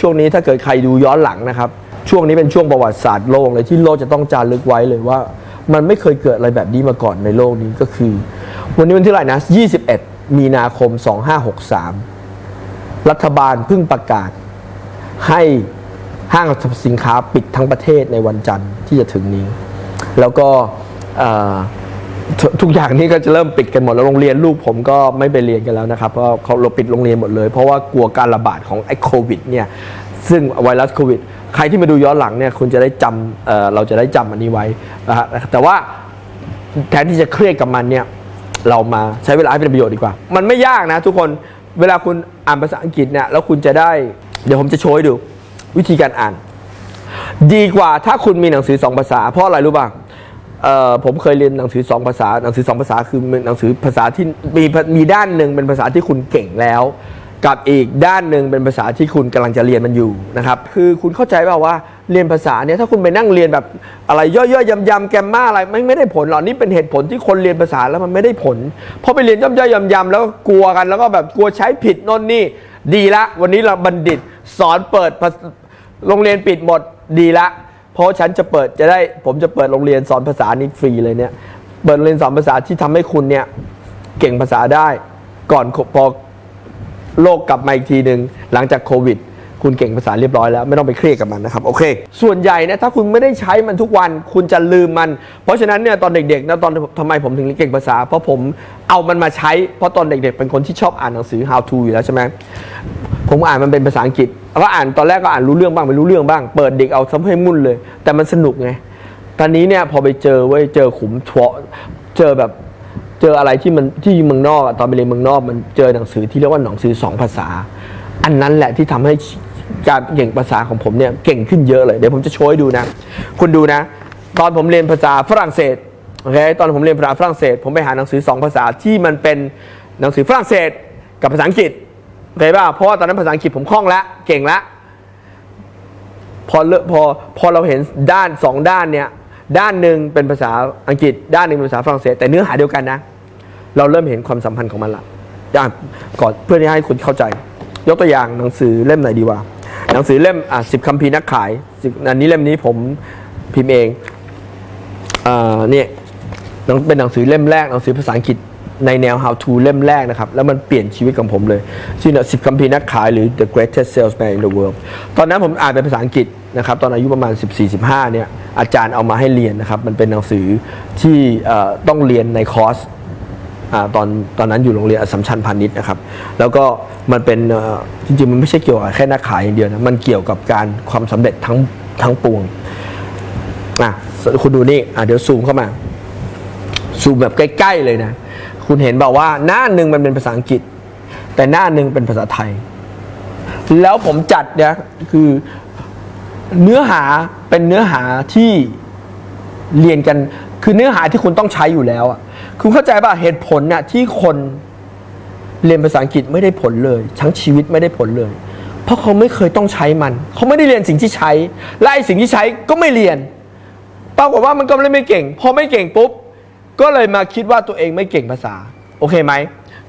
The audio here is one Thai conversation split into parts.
ช่วงนี้ถ้าเกิดใครดูย้อนหลังนะครับ ช่วงนี้เป็นช่วงประวัติศาสตร์โลกเลยที่โลกจะต้องจารึกไว้เลยว่า มันไม่เคยเกิดอะไรแบบนี้มาก่อนในโลกนี้ก็คือ วันนี้วันที่เท่าไหร่นะ 21 มีนาคม 2563 รัฐบาลเพิ่งประกาศ ให้ห้างสรรพสินค้าปิดทั้งประเทศในวันจันทร์ที่จะถึงนี้ แล้วก็ ทุกอย่างนี้ก็จะเริ่มปิดกันหมดแล้วโรงเรียนลูกผมก็ไม่ไปเรียนกันแล้วนะครับเพราะเขาเราปิดโรงเรียนหมดเลย เพราะว่ากลัวการระบาดของไอ้โควิดเนี่ยซึ่งไวรัสโควิด ใครที่มาดูย้อนหลังเนี่ยคุณจะได้จำเเราจะได้จำอันนี้ไว้นะฮะแต่ว่าแทนที่จะเครียดกับมันเนี่ยเรามาใช้เวลาให้เป็นประโยชน์ดีกว่า มันไม่ยากนะทุกคนเวลาคุณอ่านภาษาอังกฤษเนี่ยแล้วคุณจะได้ เดี๋ยวผมจะโชว์ให้ดูวิธีการอ่าน ดีกว่าถ้าคุณมีหนังสือสองภาษาเพราะอะไรรู้ป่ะ ผมเคยเรียนหนังสือสองภาษา หนังสือสองภาษาคือหนังสือภาษาที่มีมีด้านหนึ่งเป็นภาษาที่คุณเก่งแล้ว กับอีกด้านหนึ่งเป็นภาษาที่คุณกำลังจะเรียนมันอยู่นะครับคือคุณเข้าใจเปล่าว่าเรียนภาษาเนี่ยถ้าคุณไปนั่งเรียนแบบอะไรย่อยๆยำๆแกมมาอะไรไม่ไม่ได้ผลหรอกนี่เป็นเหตุผลที่คนเรียนภาษาแล้วมันไม่ได้ผลเพราะไปเรียนย่อยๆยำๆแล้วก็กลัวกันแล้วก็แบบกลัวใช้ผิดน่นนี่ ดีละ วันนี้เราบัณฑิตสอนเปิดภาษาโรงเรียนปิดหมดดีละ เพราะฉันจะเปิดจะได้ผมจะเปิดโรงเรียนสอนภาษานี้ฟรีเลยเนี่ย เปิดโรงเรียนสอนภาษาที่ทำให้คุณเนี่ยเก่งภาษาได้ ก่อนพอโลกกลับมาอีกทีหนึ่งหลังจากโควิด คุณเก่งภาษาเรียบร้อยแล้ว ไม่ต้องไปเครียดกับมันนะครับโอเค ส่วนใหญ่เนะถ้าคุณไม่ได้ใช้มันทุกวัน คุณจะลืมมัน เพราะฉะนั้นเนี่ยตอนเด็กๆนะตอนทำไมผมถึงเก่งภาษา เพราะผมเอามันมาใช้เพราะตอนเด็กๆ เป็นคนที่ชอบอ่านหนังสือ how to อยู่แล้วใช่ไหม ผมอ่านมันเป็นภาษาอังกฤษก็อ่านตอนแรกก็อ่านรู้เรื่องบ้างไม่รู้เรื่องบ้าง เปิดเด็กเอาซ้ำให้มุ่นเลย แต่มันสนุกไงตอนนี้เนี่ยพอไปเจอเว้ยเจอขุมทวเจอแบบเจออะไรที่มันที่เมืองนอกตอนไปเรียนเมืองนอกมันเจอหนังสือที่เรียกว่าหนังสือสองภาษา อันนั้นแหละที่ทำให้การเก่งภาษาของผมเนี่ยเก่งขึ้นเยอะเลยเดี๋ยวผมจะโชว์ให้ดูนะ คุณดูนะ ตอนผมเรียนภาษาฝรั่งเศสโอเคตอนผมเรียนภาษาฝรั่งเศส ผมไปหาหนังสือสองภาษาที่มันเป็นหนังสือฝรั่งเศส กับภาษาอังกฤษ โอเคป่ะเพราะว่าตอนนั้นภาษาอังกฤษผมคล่องแล้วเก่งแล้วพอเลพอพอเราเห็นด้านสองด้านเนี่ยด้านหนึ่งเป็นภาษาอังกฤษ ด้านหนึ่งเป็นภาษาฝรั่งเศสแต่เนื้อหาเดียวกันนะ เราเริ่มเห็นความสัมพันธ์ของมันละอย่างก่อนเพื่อที่ให้คุณเข้าใจ ยกตัวอย่างหนังสือเล่มไหนดีวะหนังสือเล่มอะสิบคัมภีนักขายอันนี้เล่มนี้ผมพิมพ์เองอ่าเนี่ยเป็นหนังสือเล่มแรกหนังสือภาษาอังกฤษ ในแนว how to เล่มแรกนะครับ แล้วมันเปลี่ยนชีวิตของผมเลยชื่อสิบคัมภีร์นักขายหรือ the greatest salesman in the world ตอนนั้นผมอ่านเป็นภาษาอังกฤษนะครับ ตอนอายุประมาณ 14-15 เนี่ย อาจารย์เอามาให้เรียนนะครับ มันเป็นหนังสือที่ต้องเรียนในคอร์สอตอนตอนนั้นอยู่โรงเรียนอสัมชัญพาณิชย์นะครับ แล้วก็มันเป็นจริงๆ มันไม่ใช่เกี่ยวกับแค่นักขายอย่างเดียวนะ มันเกี่ยวกับการความสำเร็จทั้งทั้งปวงอะคุณดูนี่อะเดี๋ยวซูมเข้ามาซูมแบบใกล้ ๆ เลยนะ คุณเห็นบอกว่าหน้าหนึ่งมันเป็นภาษาอังกฤษ แต่หน้าหนึ่งเป็นภาษาไทย แล้วผมจัดเนี่ยคือเนื้อหาเป็นเนื้อหาที่เรียนกันคือเนื้อหาที่คุณต้องใช้อยู่แล้วอะคุณเข้าใจป่ะเหตุผลน่ะที่คนเรียนภาษาอังกฤษไม่ได้ผลเลย ทั้งชีวิตไม่ได้ผลเลย เพราะเขาไม่เคยต้องใช้มัน เขาไม่ได้เรียนสิ่งที่ใช้ และไอ้สิ่งที่ใช้ก็ไม่เรียนปรากฏว่ามันก็เลยไม่เก่ง พอไม่เก่งปุ๊บ ก็เลยมาคิดว่าตัวเองไม่เก่งภาษา โอเคไหม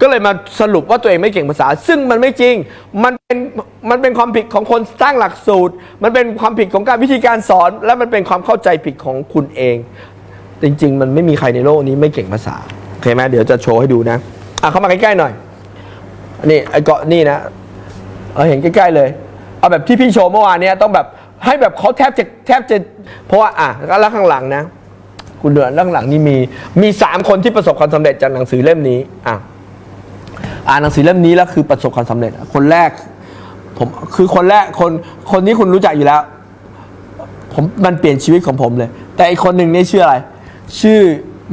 ก็เลยมาสรุปว่าตัวเองไม่เก่งภาษา ซึ่งมันไม่จริง มันเป็นมันเป็นความผิดของคนสร้างหลักสูตร มันเป็นความผิดของการวิธีการสอน และมันเป็นความเข้าใจผิดของคุณเอง จริง ๆ มันไม่มีใครในโลกนี้ไม่เก่งภาษาโอเคไหมเดี๋ยวจะโชว์ให้ดูนะอะเข้ามาใกล้ๆหน่อยนี่ไอ้เกาะนี่นะเอาเห็นใกล้ๆเลย เอาแบบที่พี่โชว์เมื่อวานเนี้ยต้องแบบให้แบบเขาแทบจะแทบจะเพราะว่าอะแล้วข้างหลังนะ คุณเดือนข้างหลังนี่มีมีสามคนที่ประสบความสำเร็จจากหนังสือเล่มนี้อะอ่านหนังสือเล่มนี้แล้วคือประสบความสำเร็จ คนแรก ผมคือคนแรกคนคนนี้คุณรู้จักอยู่แล้ว ผมมันเปลี่ยนชีวิตของผมเลย แต่อีกคนหนึ่งนี่ชื่ออะไร ชื่อ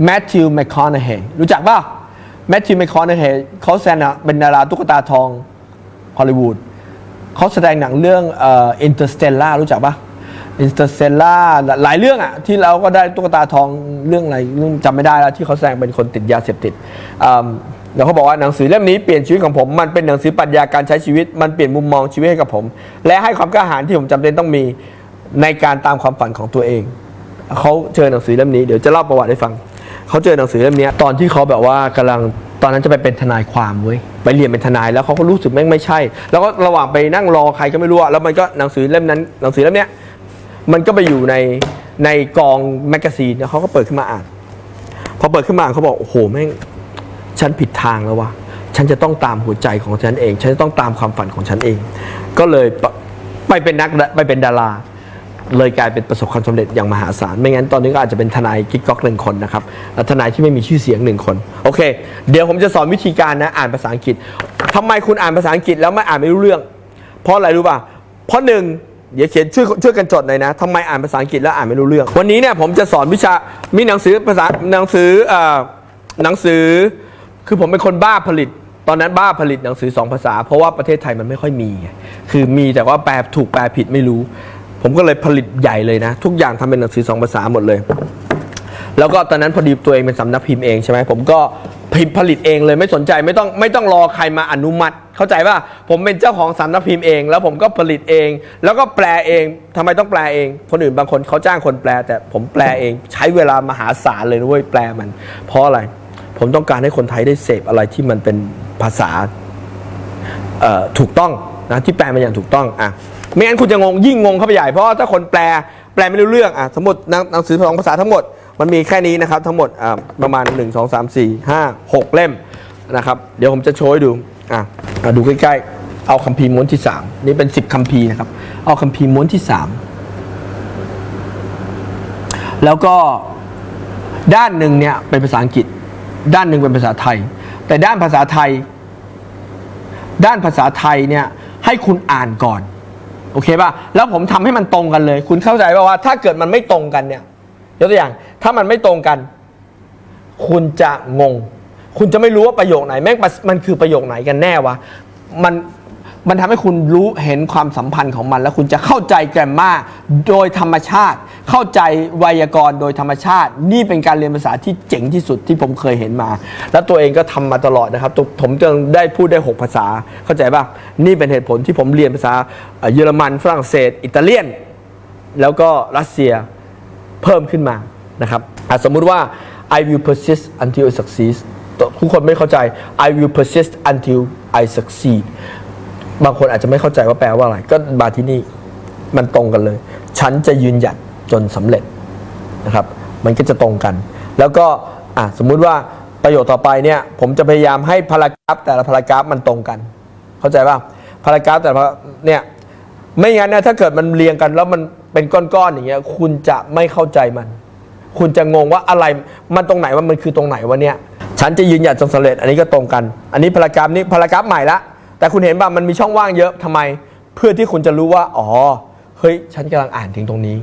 แมทธิวแมคคอนเฮรู้จักป่ะแมทธิวแมคคอนเฮเขาแสดงเป็นดาราตุ๊กตาทองฮอลลีวูดเขาแสดงหนังเรื่องเอ่ออินเตอร์สเตลล่ารู้จักป่ะ อินเตอร์เตลล่าหลายเรื่องอะที่เราก็ได้ตุ๊กตาทองเรื่องอะไรเรื่องจำไม่ได้แล้วที่เขาแสดงเป็นคนติดยาเสพติดแล้วเขาบอกว่าหนังสือเล่มนี้เปลี่ยนชีวิตของผมมันเป็นหนังสือปรัชญาการใช้ชีวิตมันเปลี่ยนมุมมองชีวิตให้กับผม และให้ความกล้าหาญที่ผมจำเป็นต้องมีในการตามความฝันของตัวเองเขาเจอหนังสือเล่มนี้เดี๋ยวจะเล่าประวัติให้ฟังเขาเจอหนังสือเล่มนี้ตอนที่เขาแบบว่ากำลังตอนนั้นจะไปเป็นทนายความเว้ยไปเรียนเป็นทนายแล้วเขาก็รู้สึกแม่งไม่ใช่ แล้วก็ระหว่างไปนั่งรอใครก็ไม่รู้แล้วมันก็หนังสือเล่มนั้นหนังสือเล่มเนี้ย มันก็ไปอยู่ในในกองแมกกาซีนแล้วเขาก็เปิดขึ้นมาอ่าน พอเปิดขึ้นมาอ่านเขาบอก โอ้โหแม่ง ฉันผิดทางแล้ววะฉันจะต้องตามหัวใจของฉันเอง ฉันจะต้องตามความฝันของฉันเอง ก็เลยไปเป็นนักไปเป็นดารา เลยกลายเป็นประสบความสำเร็จอย่างมหาศาล ไม่งั้นตอนนี้ก็อาจจะเป็นทนายกิ๊กก๊อกหนึ่งคนนะครับทนายที่ไม่มีชื่อเสียงหนึ่งคน โอเค เดี๋ยวผมจะสอนวิธีการนะอ่านภาษาอังกฤษทำไมคุณอ่านภาษาอังกฤษแล้วไม่อ่านไม่รู้เรื่อง เพราะอะไรรู้ป่ะ เพราะหนึ่ง เดี๋ยวเขียนช่วยช่วยกันจดหน่อยนะทำไมอ่านภาษาอังกฤษแล้วอ่านไม่รู้เรื่อง วันนี้เนี่ยผมจะสอนวิชามีหนังสือภาษาหนังสือเอ่อหนังสือ คือผมเป็นคนบ้าผลิต ตอนนั้นบ้าผลิตหนังสือสองภาษา เพราะว่าประเทศไทยมันไม่ค่อยมีไงคือมีแต่ว่าแปลถูกแปลผิดไม่รู้ ผมก็เลยผลิตใหญ่เลยนะ ทุกอย่างทำเป็นหนังสือสองภาษาหมดเลย แล้วก็ตอนนั้นพอดีตัวเองเป็นสำนักพิมพ์เองใช่ไหมผมก็พิมพ์ผลิตเองเลยไม่สนใจไม่ต้องไม่ต้องรอใครมาอนุมัติ เข้าใจป่ะผมเป็นเจ้าของสำนักพิมพ์เอง แล้วผมก็ผลิตเอง แล้วก็แปลเองทำไมต้องแปลเอง คนอื่นบางคนเขาจ้างคนแปล แต่ผมแปลเองใช้เวลามหาศาลเลยนะเว้ยแปลมัน เพราะอะไร ผมต้องการให้คนไทยได้เสพอะไรที่มันเป็นภาษาถูกต้องนะที่แปลมาอย่างถูกต้องอะไม่งั้นคุณจะงงยิ่งงงเข้าไปใหญ่เพราะถ้าคนแปลแปลไม่รู้เรื่องอะสมมติหนังหนังสือสองภาษาทั้งหมดมันมีแค่นี้นะครับทั้งหมดประมาณ 1 2 3 4 5 6 เล่มนะครับ เดี๋ยวผมจะโชว์ให้ดู อะอะดูใกล้ๆ เอาคัมภีร์ม้วนที่3นี่เป็น10คัมภีร์นะครับ เอาคัมภีร์ม้วนที่3แล้วก็ด้านหนึ่งเนี่ยเป็นภาษาอังกฤษ ด้านหนึ่งเป็นภาษาไทย แต่ด้านภาษาไทย ด้านภาษาไทยเนี่ยให้คุณอ่านก่อน โอเคป่ะแล้วผมทำให้มันตรงกันเลย คุณเข้าใจป่ะว่า ถ้าเกิดมันไม่ตรงกันเนี่ยยกตัวอย่าง ถ้ามันไม่ตรงกัน คุณจะงง คุณจะไม่รู้ว่าประโยคไหนแม่งมันคือประโยคไหนกันแน่วะมันมันทำให้คุณรู้เห็นความสัมพันธ์ของมัน แล้วคุณจะเข้าใจแกรมมาโดยธรรมชาติ เข้าใจไวยากรณ์โดยธรรมชาติ นี่เป็นการเรียนภาษาที่เจ๋งที่สุดที่ผมเคยเห็นมา แล้วตัวเองก็ทำมาตลอดนะครับผมจึงได้พูดได้ 6 ภาษาเข้าใจป่ะนี่เป็นเหตุผลที่ผมเรียนภาษาเยอรมันฝรั่งเศส อิตาเลียน แล้วก็รัสเซียเพิ่มขึ้นมานะครับสมมุติว่า I will persist until I succeed ทุกคนไม่เข้าใจ I will persist until I succeed บางคนอาจจะไม่เข้าใจว่าแปลว่าอะไร ก็มาที่นี่มันตรงกันเลย ฉันจะยืนหยัดจนสำเร็จนะครับ มันก็จะตรงกัน แล้วก็อะสมมุติว่าประโยคต่อไปเนี่ยผมจะพยายามให้พารากราฟแต่ละพารากราฟมันตรงกัน เข้าใจป่ะพารากราฟแต่ละเนี่ยไม่งั้นนะถ้าเกิดมันเรียงกันแล้วมันเป็นก้อนๆอย่างเงี้ยคุณจะไม่เข้าใจมัน คุณจะงงว่าอะไรมันตรงไหนว่ามันคือตรงไหนวะเนี่ยฉันจะยืนหยัดจนสำเร็จ อันนี้ก็ตรงกัน อันนี้พารากราฟนี้พารากราฟใหม่ละแต่คุณเห็นป่ะมันมีช่องว่างเยอะทำไม เพื่อที่คุณจะรู้ว่าอ๋อเฮ้ยฉันกำลังอ่านถึงตรงนี้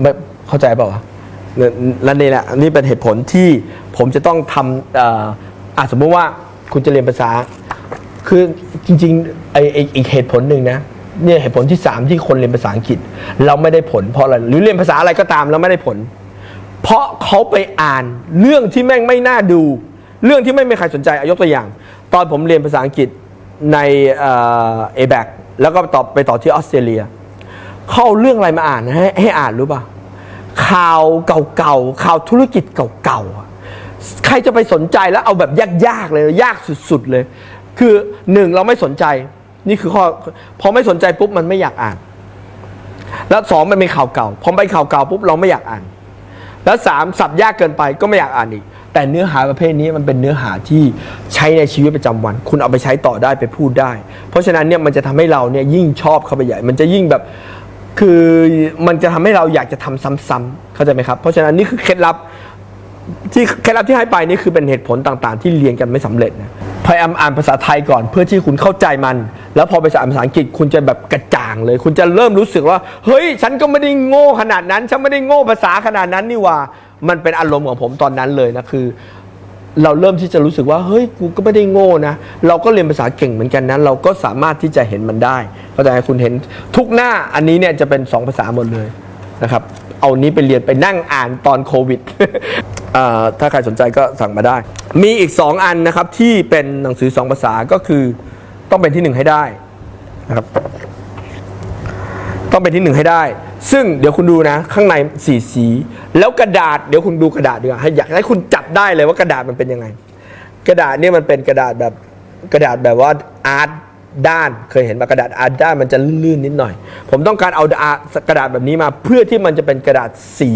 ไม่เข้าใจเปล่าวะและนี่แหละนนี้เป็นเหตุผลที่ผมจะต้องทำอ่ออะสมมุติว่าคุณจะเรียนภาษา คือจริงๆไอไออีกเหตุผลหนึ่งนะเนี่ยเหตุผลที่ 3 ที่คนเรียนภาษาอังกฤษ เราไม่ได้ผลเพราะอะไรหรือเรียนภาษาอะไรก็ตามแล้วไม่ได้ผล เพราะเขาไปอ่านเรื่องที่แม่งไม่น่าดู เรื่องที่ไม่มีใครสนใจอายกตัวอย่าง ตอนผมเรียนภาษาอังกฤษในเอแบกแล้วก็ต่อไปต่อที่ออสเตรเลีย เขาเอาเรื่องอะไรมาอ่านให้ให้อ่านรู้ป่ะข่าวเก่าๆข่าวธุรกิจเก่าๆใครจะไปสนใจแล้วเอาแบบยากๆเลยยากสุดๆเลย คือหนึ่งเราไม่สนใจนี่คือข้อพอไม่สนใจปุ๊บมันไม่อยากอ่าน แล้วสองมันเป็นข่าวเก่าพอไปข่าวเก่าปุ๊บเราไม่อยากอ่าน แล้วสามสับยากเกินไปก็ไม่อยากอ่านอีก แต่เนื้อหาประเภทนี้มันเป็นเนื้อหาที่ใช้ในชีวิตประจำวัน คุณเอาไปใช้ต่อได้ไปพูดได้ เพราะฉะนั้นเนี่ยมันจะทำให้เราเนี่ยยิ่งชอบเข้าไปใหญ่ มันจะยิ่งแบบคือมันจะทำให้เราอยากจะทำซ้ำๆเข้าใจไหมครับ เพราะฉะนั้นนี่คือเคล็ดลับที่เคล็ดลับที่ให้ไปนี่คือเป็นเหตุผลต่างๆ ที่เรียนกันไม่สำเร็จนะ พยายามอ่านภาษาไทยก่อนเพื่อที่คุณเข้าใจมัน แล้วพอไปอ่านภาษาอังกฤษคุณจะแบบกระจ่างเลย คุณจะเริ่มรู้สึกว่า เฮ้ย ฉันก็ไม่ได้โง่ขนาดนั้น ฉันไม่ได้โง่ภาษาขนาดนั้นนี่ว่า มันเป็นอารมณ์ของผมตอนนั้นเลยนะคือ เราเริ่มที่จะรู้สึกว่าเฮ้ยกูก็ไม่ได้โง่นะเราก็เรียนภาษาเก่งเหมือนกันนะเราก็สามารถที่จะเห็นมันได้เข้าใจไหมคุณเห็นทุกหน้าอันนี้เนี่ยจะเป็นสองภาษาหมดเลยนะครับ เอานี้ไปเรียนไปนั่งอ่านตอนโควิดถ้าใครสนใจก็สั่งมาได้ มีอีก 2 อันนะครับที่เป็นหนังสือ 2 ภาษาก็คือต้องเป็นที่ 1 ให้ได้นะครับต้องเป็นที่หนึ่งให้ได้ ซึ่งเดี๋ยวคุณดูนะ ข้างในสีสี แล้วกระดาษเดี๋ยวคุณดูกระดาษดีกว่าให้อยากให้คุณจับได้เลยว่ากระดาษมันเป็นยังไง กระดาษเนี่ยมันเป็นกระดาษแบบกระดาษแบบว่าอาร์ต ด้านเคยเห็นมากระดาษอาร์ตด้านมันจะลื่นๆนิดหน่อย ผมต้องการเอากระดาษแบบนี้มา เพื่อที่มันจะเป็นกระดาษสี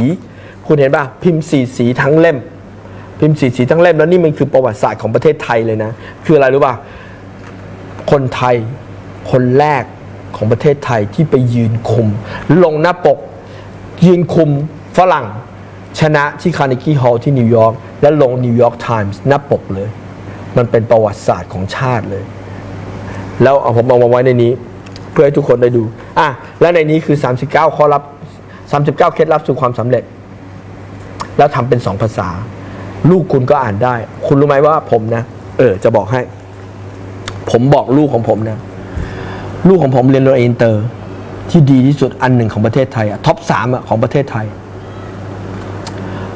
คุณเห็นป่ะพิมพ์สีสีทั้งเล่ม พิมพ์สีสีทั้งเล่มแล้วนี่มันคือประวัติศาสตร์ของประเทศไทยเลยนะ คืออะไรรู้ป่ะคนไทยคนแรกของประเทศไทยที่ไปยืนคุม ลงหน้าปก ยืนคุมฝรั่ง ชนะที่คาร์เนกีฮอลล์ที่นิวยอร์กและลงนิวยอร์กไทมส์หน้าปกเลย มันเป็นประวัติศาสตร์ของชาติเลย แล้วเอาผมเอามาไว้ในนี้ เพื่อให้ทุกคนได้ดูอะและในนี้คือ 39ข้อลับ 39 เคล็ดลับสู่ความสำเร็จ แล้วทำเป็นสองภาษา ลูกคุณก็อ่านได้ คุณรู้ไหมว่าผมนะ เออ จะบอกให้ ผมบอกลูกของผมนะ ลูกของผมเรียนโรงเรียนอินเตอร์ ที่ดีที่สุดอันหนึ่งของประเทศไทยอะท็อปสามอะของประเทศไทย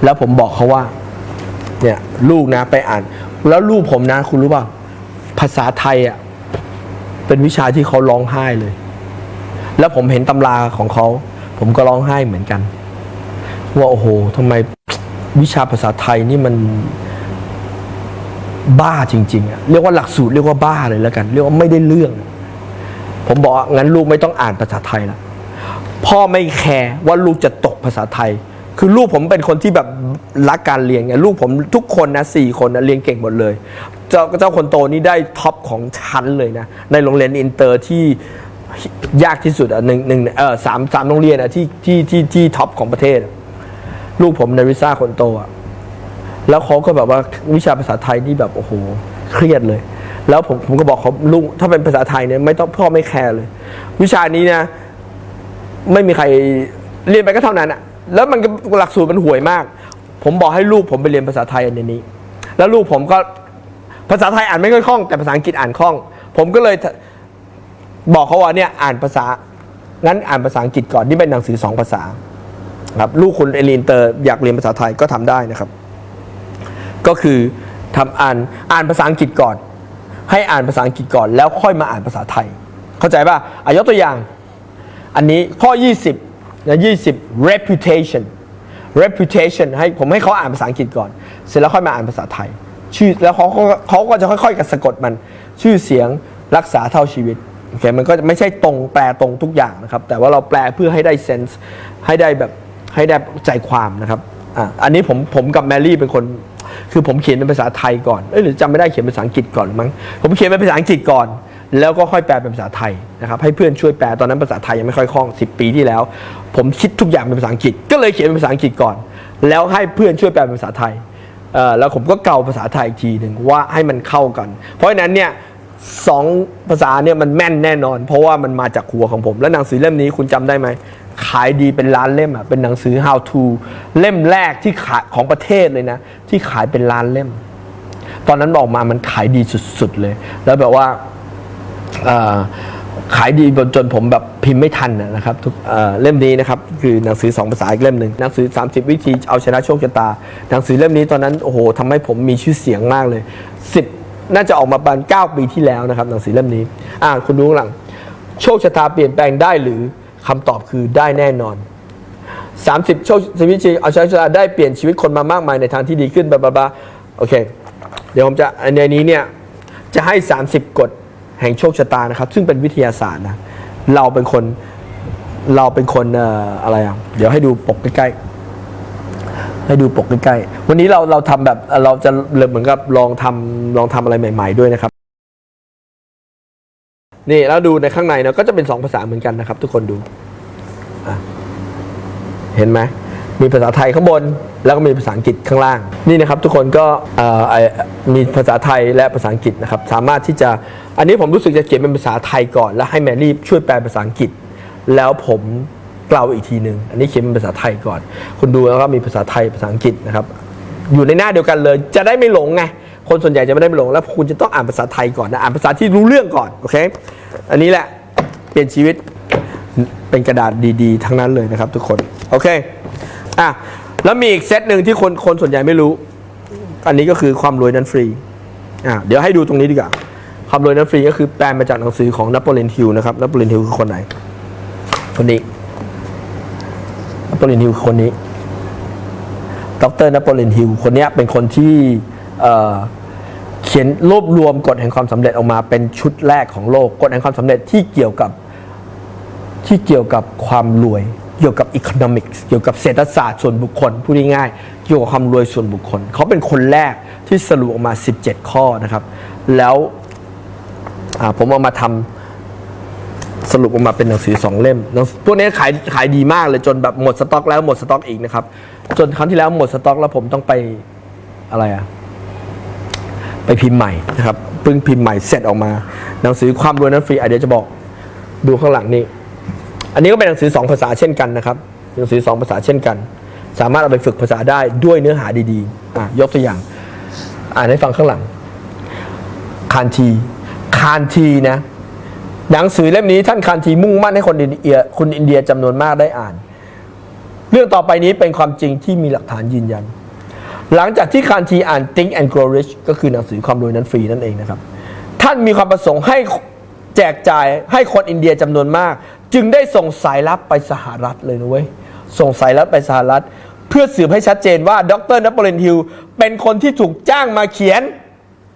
แล้วผมบอกเขาว่า เนี่ย ลูกนะไปอ่าน แล้วลูกผมนะ คุณรู้ป่ะภาษาไทยอะ เป็นวิชาที่เขาร้องไห้เลย แล้วผมเห็นตำราของเขา ผมก็ร้องไห้เหมือนกัน ว่าโอ้โหทำไมวิชาภาษาไทยนี่มันบ้าจริงๆอะเรียกว่าหลักสูตรเรียกว่าบ้าเลยแล้วกัน เรียกว่าไม่ได้เรื่อง ผมบอกว่างั้นลูกไม่ต้องอ่านภาษาไทยละพ่อไม่แคร์ว่าลูกจะตกภาษาไทย คือลูกผมเป็นคนที่แบบรักการเรียนไงลูกผมทุกคนนะสี่คนนะเรียนเก่งหมดเลย เจ้าเจ้าคนโตนี่ได้ท็อปของชั้นเลยนะ ในโรงเรียนอินเตอร์ที่ยากที่สุดอะหนึ่งหนึ่งเออสามสามโรงเรียนอะที่ที่ที่ที่ท็อปของประเทศ ลูกผมนาริซ่าคนโตอะแล้วเขาก็แบบว่าวิชาภาษาไทยนี่แบบโอ้โหเครียดเลย แล้วผมผมก็บอกเขาลุงถ้าเป็นภาษาไทยเนี่ยไม่ต้องพ่อไม่แคร์เลย วิชานี้นะ ไม่มีใครเรียนไปก็เท่านั้นอะ แล้วมันก็หลักสูตรมันห่วยมาก ผมบอกให้ลูกผมไปเรียนภาษาไทยอันนี้ แล้วลูกผมก็ภาษาไทยอ่านไม่ค่อยคล่องแต่ภาษาอังกฤษอ่านคล่อง ผมก็เลยบอกเขาว่าเนี่ยอ่านภาษางั้นอ่านภาษาอังกฤษก่อนนี่เป็นหนังสือสองภาษาครับลูกคุณเอลินเตอร์อยากเรียนภาษาไทยก็ทำได้นะครับ ก็คือทำอ่านอ่านภาษาอังกฤษก่อน ให้อ่านภาษาอังกฤษก่อน แล้วค่อยมาอ่านภาษาไทย เข้าใจป่ะอายกตัวอย่าง อันนี้ข้อ 20 นะ20 reputation reputation ให้ผมให้เขาอ่านภาษาอังกฤษก่อน เสร็จแล้วค่อยมาอ่านภาษาไทย ชื่อแล้วเขาก็เขาก็จะค่อยๆกับสะกดมัน ชื่อเสียงรักษาเท่าชีวิตโอเคมันก็จะไม่ใช่ตรงแปลตรงทุกอย่างนะครับ แต่ว่าเราแปลเพื่อให้ได้ sense ให้ได้แบบให้ได้ใจความนะครับอะอันนี้ผมผมกับแมรี่เป็นคน คือผมเขียนเป็นภาษาไทยก่อนเอ้ยหรือจำไม่ได้เขียนเป็นภาษาอังกฤษก่อนมั้งผมเขียนเป็นภาษาอังกฤษก่อน แล้วก็ค่อยแปลเป็นภาษาไทยนะครับให้เพื่อนช่วยแปลตอนนั้นภาษาไทยยังไม่ค่อยคล่อง 10 ปีที่แล้ว ผมคิดทุกอย่างเป็นภาษาอังกฤษ ก็เลยเขียนเป็นภาษาอังกฤษก่อน แล้วให้เพื่อนช่วยแปลเป็นภาษาไทยแล้วผมก็เกาภาษาไทยอีกทีหนึ่งว่าให้มันเข้ากัน เพราะฉะนั้นเนี่ยสองภาษาเนี่ยมันแม่นแน่นอน เพราะว่ามันมาจากหัวของผม และหนังสือเล่มนี้คุณจำได้ไหมขายดีเป็นล้านเล่มอะเป็นหนังสือ how to เล่มแรกที่ขายของประเทศเลยนะ ที่ขายเป็นล้านเล่ม ตอนนั้นออกมามันขายดีสุดๆเลย แล้วแบบว่า ขายดีจนผมแบบพิมพ์ไม่ทันนะครับทุกเล่มนี้นะครับคือหนังสือ 2 ภาษาอีกเล่มหนึ่งหนังสือ 30 วิธีเอาชนะโชคชะตา หนังสือเล่มนี้ตอนนั้นโอ้โหทำให้ผมมีชื่อเสียงมากเลย 10 น่าจะออกมาประมาณ9ปีที่แล้วนะครับหนังสือเล่มนี้อ่าคุณดูข้างหลัง โชคชะตาเปลี่ยนแปลงได้หรือคำตอบคือได้แน่นอน 30 โชคชีวิตจริงเอาชนะชะตาได้เปลี่ยนชีวิตคนมามากมายในทางที่ดีขึ้นบลาบลาบลาโอเค เดี๋ยวผมจะในนี้เนี่ยจะให้ 30 กฎ แห่งโชคชะตานะครับ ซึ่งเป็นวิทยาศาสตร์นะเราเป็นคนเราเป็นคนเอ่ออะไรอะเดี๋ยวให้ดูปกใกล้ๆให้ดูปกใกล้ๆวันนี้เราเราทำแบบเราจะเหมือนกับลองทำลองทำอะไรใหม่ ๆด้วยนะครับนี่แล้วดูในข้างในเนาะก็จะเป็นสองภาษาเหมือนกันนะครับ ทุกคนดูเห็นไหม มีภาษาไทยข้างบน แล้วก็มีภาษาอังกฤษข้างล่าง นี่นะครับทุกคนก็มีภาษาไทยและภาษาอังกฤษนะครับสามารถที่จะอันนี้ผมรู้สึกจะเขียนเป็นภาษาไทยก่อน แล้วให้แมรี่ช่วยแปลภาษาอังกฤษ แล้วผมกล่าวอีกทีหนึ่งอันนี้เขียนเป็นภาษาไทยก่อน คุณดูแล้วก็มีภาษาไทยภาษาอังกฤษนะครับอยู่ในหน้าเดียวกันเลย จะได้ไม่หลงไงคนส่วนใหญ่จะไม่ได้ไม่หลงแล้วคุณจะต้องอ่านภาษาไทยก่อนนะอ่านภาษาที่รู้เรื่องก่อนโอเคอันนี้แหละเปลี่ยนชีวิตเป็นกระดาษดีๆ ทั้งนั้นเลยนะครับทุกคน โอเค อะแล้วมีอีกเซตหนึ่งที่คนคนส่วนใหญ่ไม่รู้ อันนี้ก็คือความรวยนั้นฟรีอะเดี๋ยวให้ดูตรงนี้ดีกว่าความรวยนั้นฟรีก็คือแปลมาจากหนังสือของนโปเลียนฮิลนะครับนโปเลียนฮิลคือคนไหน คนนี้นโปเลียนฮิลคือคนนี้ ดรนโปเลียนฮิลคนนี้เป็นคนที่เอ่อเขียนรวบรวมกฎแห่งความสำเร็จออกมาเป็นชุดแรกของโลกกฎแห่งความสำเร็จที่เกี่ยวกับที่เกี่ยวกับความรวย เกี่ยวกับอี o n นมิกส์เกี่ยวกับเศรษฐศาสตร์ส่วนบุคคลพูดง่ายๆเกี่ยวกับความรวยส่วนบุคคล เขาเป็นคนแรกที่สรุปออกมา 17 ข้อนะครับ แล้วผมเอามาทำสรุปออกมาเป็นหนังสือสองเล่ม พวกนี้ขายขายดีมากเลยจนแบบหมดสต็อกแล้วหมดสต็อกอีกนะครับ จนครั้งที่แล้วหมดสต็อกแล้วผมต้องไปอะไรอะไปพิมพ์ใหม่นะครับเพิ่งพิมพ์ใหม่เสร็จออกมา หนังสือความรวยนั้นฟรีอะเดี๋ยวจะบอกดูข้างหลังนี่ อันนี้ก็เป็นหนังสือสองภาษาเช่นกันนะครับ หนังสือสองภาษาเช่นกัน สามารถเอาไปฝึกภาษาได้ด้วยเนื้อหาดีๆอะยกตัวอย่าง อ่านให้ฟังข้างหลัง คานทีคานทีนะ หนังสือเล่มนี้ท่านคานทีมุ่งมั่นให้คนอินเดียคนอินเดียจำนวนมากได้อ่าน เรื่องต่อไปนี้เป็นความจริงที่มีหลักฐานยืนยัน หลังจากที่คานทีอ่าน Think and Grow Rich ก็คือหนังสือความรวยนั้นฟรีนั่นเองนะครับ ท่านมีความประสงค์ให้แจกจ่ายให้คนอินเดียจำนวนมาก จึงได้ส่งสายลับไปสหรัฐเลยนะเว้ย ส่งสายลับไปสหรัฐ เพื่อสืบให้ชัดเจนว่าดรนโปเลียนฮิลเป็นคนที่ถูกจ้างมาเขียน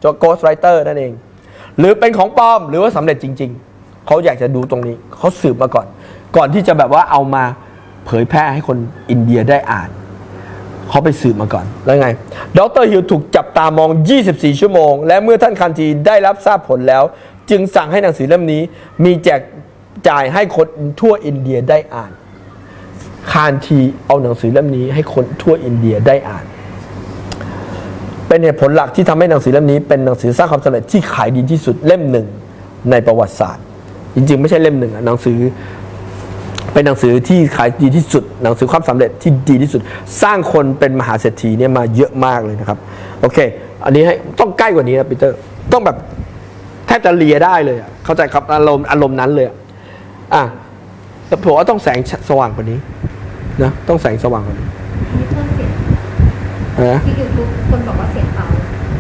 จโกสไรเตอร์นั่นเอง หรือเป็นของปลอมหรือว่าสำเร็จจริง ๆ เขาอยากจะดูตรงนี้เขาสืบมาก่อน ก่อนที่จะแบบว่าเอามาเผยแพร่ให้คนอินเดียได้อ่านเขาไปสืบมาก่อน แล้วไง ดรฮิลถูกจับตามอง 24 ชั่วโมง และเมื่อท่านคันทีได้รับทราบผลแล้ว จึงสั่งให้หนังสือเล่มนี้มีแจก จ่ายให้คนทั่วอินเดียได้อ่าน คานทีเอาหนังสือเล่มนี้ให้คนทั่วอินเดียได้อ่าน เป็นเหตุผลหลักที่ทำให้หนังสือเล่มนี้ เป็นหนังสือสร้างความสำเร็จที่ขายดีที่สุดเล่มหนึ่งในประวัติศาสตร์ จริง ๆ ไม่ใช่เล่มหนึ่งหนังสือเป็นหนังสือที่ขายดีที่สุด หนังสือความสำเร็จที่ดีที่สุด สร้างคนเป็นมหาเศรษฐีเนี่ยมาเยอะมากเลยนะครับ โอเค อันนี้ให้ต้องใกล้กว่านี้นะปีเตอร์ ต้องแบบแทบจะเลียได้เลยเข้าใจครับอารมณ์อารมณ์นั้นเลย อะอะแต่ผมว่าต้องแสงสว่างกว่านี้นะต้องแสงสว่างกว่านี้มีเพิ่มเสียงอะไรนะที่ยูทูบคนบอกว่าเสียงเบา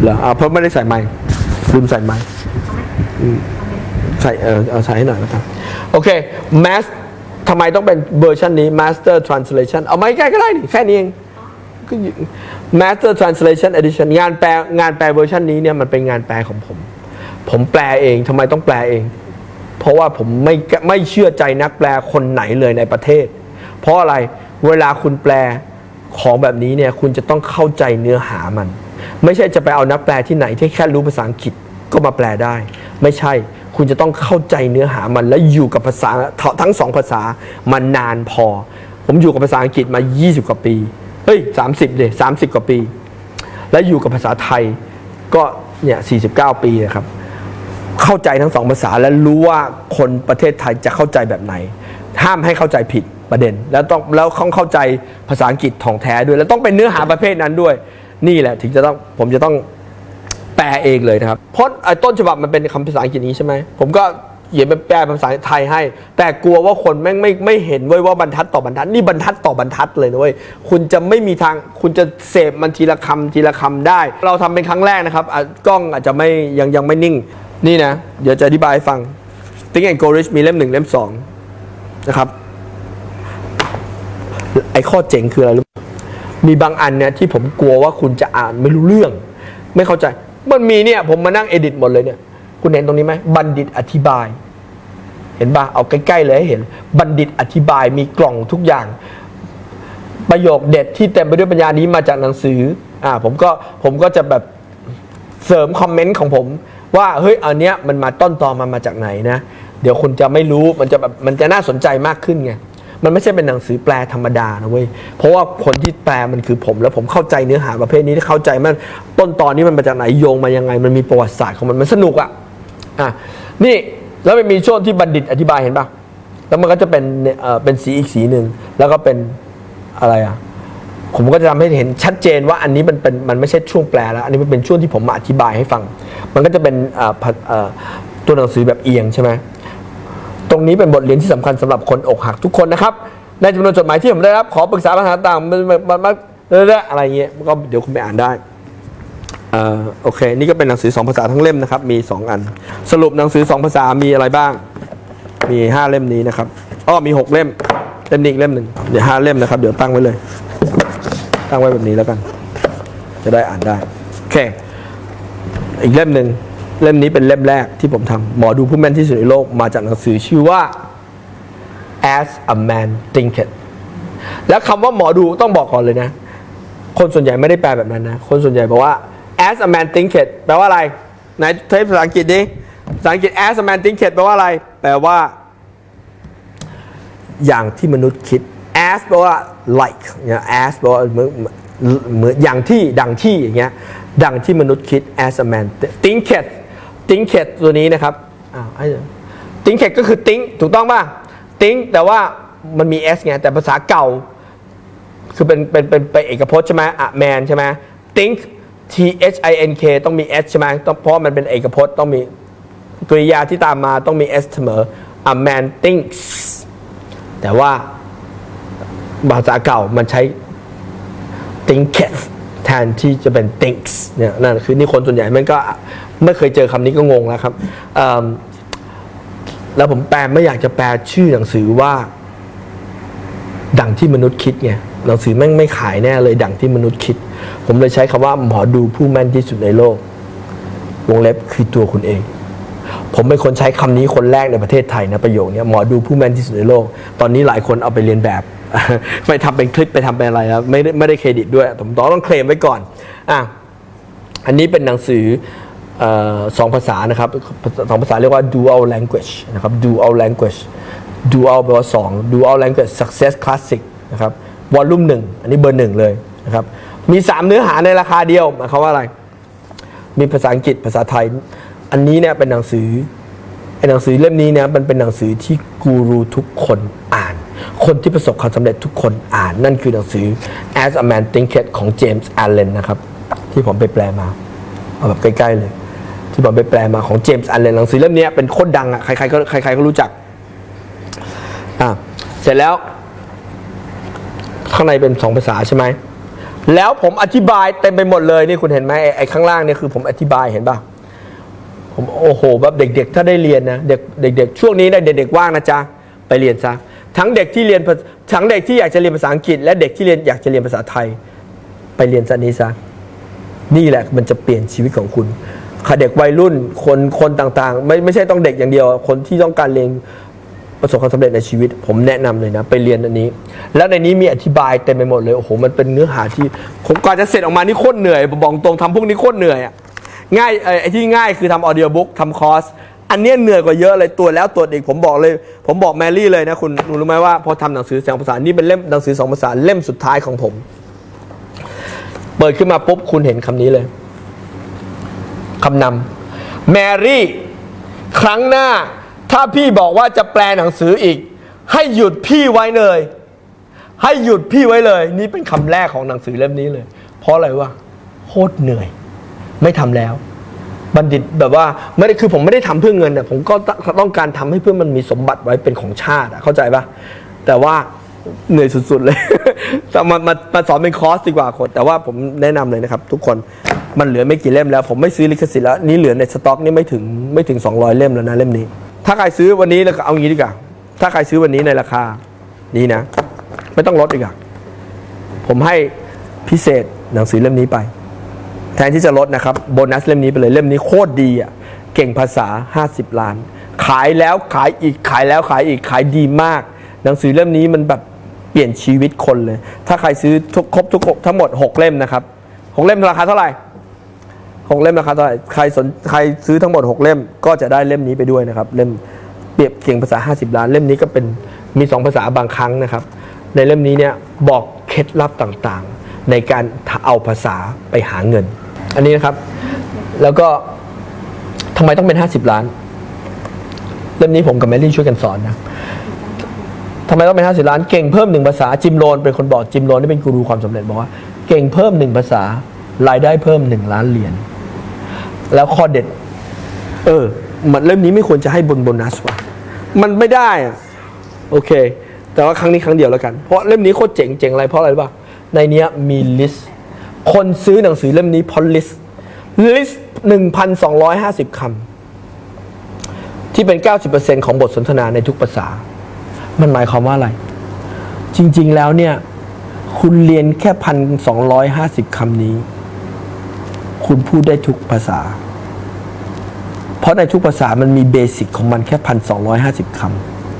เหรออ่าเพราะไม่ได้ใส่ไมค์ลืมใส่ไมค์เอาไหมอืมเอาไหมใส่เออเอาใส่ให้หน่อยนะครับโอเค mass ทำไมต้องเป็นเวอร์ชันนี้ master translation เอาไม่ใกล้ก็ได้นี่แค่นี้เองก็อยู่ master translation edition งานแปลงานแปลเวอร์ชันนี้เนี่ยมันเป็นงานแปลของผม ผมแปลเองทำไมต้องแปลเอง เพราะว่าผมไม่ไม่เชื่อใจนักแปลคนไหนเลยในประเทศ เพราะอะไรเวลาคุณแปลของแบบนี้เนี่ยคุณจะต้องเข้าใจเนื้อหามัน ไม่ใช่จะไปเอานักแปลที่ไหนที่แค่รู้ภาษาอังกฤษก็มาแปลได้ ไม่ใช่คุณจะต้องเข้าใจเนื้อหามันและอยู่กับภาษาทั้งสองภาษามานานพอ ผมอยู่กับภาษาอังกฤษมา 20 กว่าปีเฮ้ย30เลย30กว่าปี และอยู่กับภาษาไทยก็เนี่ย49ปีนะครับ เข้าใจทั้งสองภาษาและรู้ว่าคนประเทศไทยจะเข้าใจแบบไหน ห้ามให้เข้าใจผิดประเด็น แล้วต้องแล้วต้องเข้าใจภาษาอังกฤษท่องแท้ด้วย แล้วต้องเป็นเนื้อหาประเภทนั้นด้วย นี่แหละถึงจะต้องผมจะต้องแปลเองเลยนะครับเพราะต้นฉบับมันเป็นคำภาษาอังกฤษนี้ใช่ไหมผมก็เขียนเป็นแปลภาษาไทยให้ แต่กลัวว่าคนแม่งไม่ไม่เห็นเว้ยว่าบรรทัดต่อบรรทัดนี่บรรทัดต่อบรรทัดเลยนะเว้ยคุณจะไม่มีทางคุณจะเสพมันทีละคำทีละคำได้ เราทำเป็นครั้งแรกนะครับกล้องอาจจะไม่ยังยังไม่นิ่ง นี่นะ เดี๋ยวจะอธิบายฟัง Think and Go Rich มีเล่มหนึ่งเล่มสองนะครับ ไอ้ข้อเจ๋งคืออะไรรู้ไหมมีบางอันเนี่ยที่ผมกลัวว่าคุณจะอ่านไม่รู้เรื่อง ไม่เข้าใจ มันมีเนี่ย ผมมานั่งเอดิตหมดเลยเนี่ย คุณเห็นตรงนี้ไหมบัณฑิตอธิบาย เห็นปะเอาใกล้ๆเลยให้เห็น บัณฑิตอธิบายมีกล่องทุกอย่าง ประโยคเด็ดที่เต็มไปด้วยปัญญานี้มาจากหนังสือ อ่า ผมก็ผมก็จะแบบเสริมคอมเมนต์ของผม ว่าเฮ้ยอันเนี้ยมันมาต้นตอมันมาจากไหนนะ เดี๋ยวคุณจะไม่รู้มันจะแบบมันจะน่าสนใจมากขึ้นไงมันไม่ใช่เป็นหนังสือแปลธรรมดานะเว้ย เพราะว่าคนที่แปลมันคือผม แล้วผมเข้าใจเนื้อหาประเภทนี้ที่เข้าใจมันต้นตอนนี้มันมาจากไหนโยงมายังไง มันมีประวัติศาสตร์ของมันมันสนุกอะอะนี่แล้วมันมีช่วงที่บัณฑิตอธิบายเห็นปะแล้วมันก็จะเป็นเอ่อเป็นสีอีกสีหนึ่งแล้วก็เป็นอะไรอะ ผมก็จะทำให้เห็นชัดเจนว่าอันนี้มันเป็นมันไม่ใช่ช่วงแปลแล้ว อันนี้มันเป็นช่วงที่ผมมาอธิบายให้ฟัง มันก็จะเป็นตัวหนังสือแบบเอียงใช่ไหมตรงนี้เป็นบทเรียนที่สำคัญสำหรับคนอกหักทุกคนนะครับในจำนวนจดหมายที่ผมได้รับ ขอปรึกษาปัญหาต่างมันมันมันอะไรเงี้ยก็เดี๋ยวคุณไปอ่านได้อ่าโอเค นี่ก็เป็นหนังสือสองภาษาทั้งเล่มนะครับ มีสองอัน สรุปหนังสือสองภาษามีอะไรบ้าง มีห้าเล่มนี้นะครับ อ้อ มีหกเล่ม เล่มนี้อีกเล่มหนึ่งเดี๋ยวห้าเล่มนะครับ เดี๋ยวตั้งไว้เลย ตั้งไว้แบบนี้แล้วกัน จะได้อ่านได้โอเค อีกเล่มหนึ่งเล่มนี้เป็นเล่มแรกที่ผมทำหมอดูผู้แม่นที่สุดในโลกมาจากหนังสือชื่อว่า as a man thinketh แล้วคำว่าหมอดูต้องบอกก่อนเลยนะ คนส่วนใหญ่ไม่ได้แปลแบบนั้นนะ คนส่วนใหญ่บอกว่า as a man thinketh แปลว่าอะไรไหนเทปภาษาอังกฤษดิภาษาอังกฤษ as a man thinketh แปลว่าอะไร แปลว่า อย่างที่มนุษย์คิด as แปลว่า like เนี่ย as แปลว่าเหมือนเหมือนอย่างที่ดังที่อย่างเงี้ยดังที่มนุษย์คิด as a man thinketh thinketh ตัวนี้นะครับอ้าวไอ้ thinketh ก็คือ think ถูกต้องป่ะ think แต่ว่ามันมี s ไงแต่ภาษาเก่า คือเป็นเป็นเป็นเป็นเอกพจน์ใช่ไหมอะแมนใช่ไหม think t h i n k ต้องมี s ใช่ไหมต้องเพราะมันเป็นเอกพจน์ต้องมีกริยาที่ตามมาต้องมี s เสมอ a man thinks แต่ว่า ภาษาเก่ามันใช้ thinketh แทนที่จะเป็น thinks เนี่ยนั่นคือนี่คนส่วนใหญ่มันก็ไม่เคยเจอคำนี้ก็งงแล้วครับแล้วผมแปลไม่อยากจะแปลชื่อหนังสือว่า ดังที่มนุษย์คิดไงหนังสือแม่งไม่ขายแน่เลยดังที่มนุษย์คิด ผมเลยใช้คำว่าหมอดูผู้แม่นที่สุดในโลก วงเล็บคือตัวคุณเอง ผมเป็นคนใช้คำนี้คนแรกในประเทศไทยนะประโยคนี้หมอดูผู้แม่นที่สุดในโลก ตอนนี้หลายคนเอาไปเรียนแบบ ไปทำเป็นคลิปไปทำเป็นอะไรแล้วไม่ได้ไม่ได้เครดิตด้วยผมต้องต้องเคลมไว้ก่อนอะอันนี้เป็นหนังสืออสองภาษานะครับสองภาษาเรียกว่า dual language นะครับ dual language dual แปลว่าสอง dual language success classic นะครับวอลลุ่มหนึ่งอันนี้เบอร์หนึ่งเลยนะครับมีสามเนื้อหาในราคาเดียวหมายความว่าอะไร มีภาษาอังกฤษภาษาไทย อันนี้เนี่ยเป็นหนังสือไอ้หนังสือเล่มนี้เนี่ยมันเป็นหนังสือที่กูรูทุกคน คนที่ประสบความสำเร็จทุกคนอ่านนั่นคือหนังสือ As a Man Thinketh ของ James Allen นะครับ ที่ผมไปแปลมา เอาแบบใกล้ ๆ เลย ที่ผมไปแปลมาของ James Allen หนังสือเล่มนี้เป็นโคตรดังอะใครๆก็ใครๆก็รู้จักอะเสร็จแล้ว ข้างในเป็นสองภาษาใช่ไหมแล้วผมอธิบายเต็มไปหมดเลยนี่คุณเห็นไหมไอ้ไอ้ข้างล่างเนี่ยคือผมอธิบายเห็นป่ะผมโอ้โหแบบเด็ก ๆ ถ้าได้เรียนนะเด็กเด็กๆช่วงนี้นะเด็กๆว่างนะจ๊ะไปเรียนซะ ทั้งเด็กที่เรียนทั้งเด็กที่อยากจะเรียนภาษาอังกฤษ และเด็กที่เรียนอยากจะเรียนภาษาไทย ไปเรียนซะนี้ซะนี่แหละมันจะเปลี่ยนชีวิตของคุณค่ะเด็กวัยรุ่นคนคนต่างๆ ไม่ไม่ใช่ต้องเด็กอย่างเดียว คนที่ต้องการเรียนประสบความสำเร็จในชีวิต ผมแนะนำเลยนะ ไปเรียนอันนี้ แล้วในนี้มีอธิบายเต็มไปหมดเลยโอ้โหมันเป็นเนื้อหาที่ผมกว่าจะเสร็จออกมานี่โคตรเหนื่อยบอกตรงทำพวกนี้โคตรเหนื่อยอะง่ายไอ้ที่ง่ายคือทำออเดียบุ๊กทำคอร์ส อันเนี้ยเหนื่อยกว่าเยอะเลยตัวจแล้วตัวจอีกผมบอกเลย ผมบอกแมรี่เลยนะคุณคุณรู้ไหมว่าพอทำหนังสือสองภาษานี่เป็นเล่มหนังสือสองภาษาเล่มสุดท้ายของผม เปิดขึ้นมาปุ๊บคุณเห็นคำนี้เลยคำนำแมรี่ ครั้งหน้า ถ้าพี่บอกว่าจะแปลหนังสืออีก ให้หยุดพี่ไว้เลย ให้หยุดพี่ไว้เลย นี่เป็นคำแรกของหนังสือเล่มนี้เลย เพราะอะไรวะโคตรเหนื่อย ไม่ทำแล้ว บัณฑิตแบบว่าไม่ได้คือผมไม่ได้ทำเพื่อเงินอะผมก็ต้องการทำให้เพื่อมันมีสมบัติไว้เป็นของชาติเข้าใจปะแต่ว่าเหนื่อยสุดๆเลยแต่มามามาสอนเป็นคอร์สดีกว่าคนแต่ว่าผมแนะนำเลยนะครับ ทุกคนมันเหลือไม่กี่เล่มแล้ว ผมไม่ซื้อลิขสิทธิ์แล้วนี่เหลือในสต็อกนี่ไม่ถึงไม่ถึง 200 เล่มแล้วนะเล่มนี้ ถ้าใครซื้อวันนี้แล้วก็เอางี้ดีกว่าถ้าใครซื้อวันนี้ในราคานี้นะ ไม่ต้องลดอีกอะผมให้พิเศษหนังสือเล่มนี้ไป แทนที่จะลดนะครับโบนัสเล่มนี้ไปเลยเล่มนี้โคตรดีอะเก่งภาษา 50 ล้าน ขายแล้วขายอีกขายแล้วขายอีกขายดีมาก หนังสือเล่มนี้มันแบบเปลี่ยนชีวิตคนเลย ถ้าใครซื้อทุกครบทุกทั้งหมด 6 เล่มนะครับ 6 เล่มราคาเท่าไหร่ 6 เล่มราคาเท่าไหร่ใครสนใครซื้อทั้งหมด 6 เล่มก็จะได้เล่มนี้ไปด้วยนะครับ เล่มเปรียบเก่งภาษา 50 ล้าน เล่มนี้ก็เป็นมี 2 ภาษาบางครั้งนะครับ ในเล่มนี้เนี่ยบอกเคล็ดลับต่างๆ ในการเอาภาษาไปหาเงิน อันนี้นะครับ แล้วก็ทำไมต้องเป็น 50 ล้านเล่มนี้ผมกับแมรี่ช่วยกันสอนนะทำไมต้องเป็น 50 ล้าน เก่งเพิ่มหนึ่งภาษาจิมโรนเป็นคนบอกจิมโรนที่เป็นกูรูความสำเร็จบอกว่า เก่งเพิ่มหนึ่งภาษารายได้เพิ่มหนึ่งล้านเหรียญแล้วข้อเด็ด เออ มันเล่มนี้ไม่ควรจะให้บนโบนัสว่ะมันไม่ได้อะโอเค แต่ว่าครั้งนี้ครั้งเดียวแล้วกัน เพราะเล่มนี้โคตรเจ๋งเจ๋งอะไรเพราะอะไรรู้ป่ะในนี้มีลิสต์ คนซื้อหนังสือเล่มนี้เพราะลิสต์ลิสต์หนึ่งพันสองร้อยห้าสิบคำที่เป็น90%ของบทสนทนาในทุกภาษา มันหมายความว่าอะไร จริง ๆ แล้วเนี่ย คุณเรียนแค่พันสองร้อยห้าสิบคำนี้ คุณพูดได้ทุกภาษา เพราะในทุกภาษามันมีเบสิกของมันแค่พันสองร้อยห้าสิบค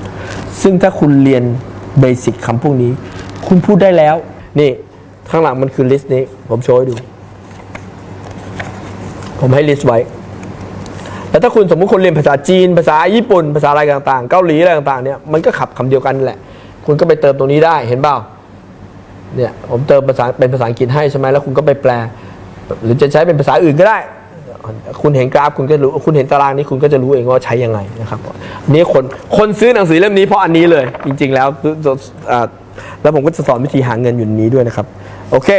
ำซึ่งถ้าคุณเรียนเบสิกคำพวกนี้ คุณพูดได้แล้ว นี่ ข้างหลังมันคือลิสต์นี้ ผมโชว์ให้ดู ผมให้ลิสต์ไว้ แล้วถ้าคุณสมมุติคุณเรียนภาษาจีน ภาษาญี่ปุ่น ภาษาอะไรต่างๆ เกาหลีอะไรต่างๆเนี่ยมันก็ขับคำเดียวกันแหละ คุณก็ไปเติมตรงนี้ได้เห็นเปล่าเนี่ยผมเติมภาษาเป็นภาษาอังกฤษให้ใช่ไหมแล้วคุณก็ไปแปล หรือจะใช้เป็นภาษาอื่นก็ได้ คุณเห็นกราฟคุณก็รู้คุณเห็นตารางนี้คุณก็จะรู้เองว่าใช้ยังไงนะครับนนี้คนคนซื้อหนังสือเล่มนี้เพราะอันนี้เลย จริง ๆ แล้วแล้วผมก็จะสอนวิธีหาเงินอยู่นี้ด้วยนะครับ โอเค